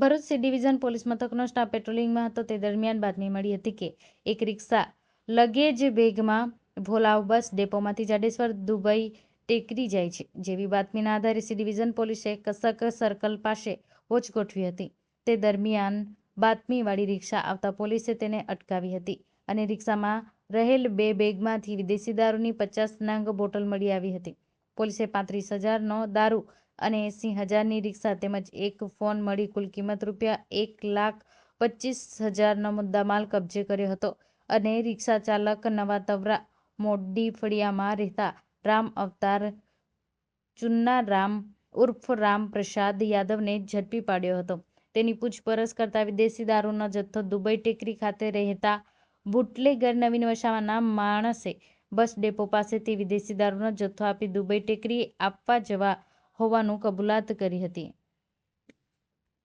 Bharuch C division police મથકનો staff પેટ્રોલિંગમાં હતો. તે દરમિયાન બાતમી મળી હતી કે એક રિક્ષા લગેજ બેગમાં ભોલાવ બસ ડેપોમાંથી જાડેશ્વર, દુબઈ ટેકરી જાય છે. જેવી બાતમીના આધારે સી ડિવિઝન પોલીસે કસક સર્કલ પાસે વોચ ગોઠવી હતી. તે દરમિયાન બાતમીવાળી રિક્ષા આવતા પોલીસે તેને અટકાવી હતી અને રિક્ષામાં રહેલ બે બેગમાંથી વિદેશી દારૂની પચાસ નંગ બોટલ મળી આવી હતી. પોલીસે પાંત્રીસ હજારનો દારૂ અને એંસી હજારની રિક્ષા તેમજ એક ફોન મળી કુલ કિંમત રૂપિયા એક લાખ પચીસ હજારનો મુદ્દામાલ કબજે કર્યો હતો અને રિક્ષા ચાલક નવા તવરા મોડી ફળિયામાં રહેતા રામ અવતાર ચુન્નારામ ઉર્ફ રામ પ્રસાદ યાદવને ઝડપી પાડ્યો હતો. તેની પૂછપરછ કરતા વિદેશી દારૂનો જથ્થો દુબઈ ટેકરી ખાતે રહેતા બુટલેગર નવીન વસાવાના માણસે બસ ડેપો પાસેથી વિદેશી દારૂનો જથ્થો આપી દુબઈ ટેકરી આપવા જવા હોવાનું કબૂલાત કરી હતી.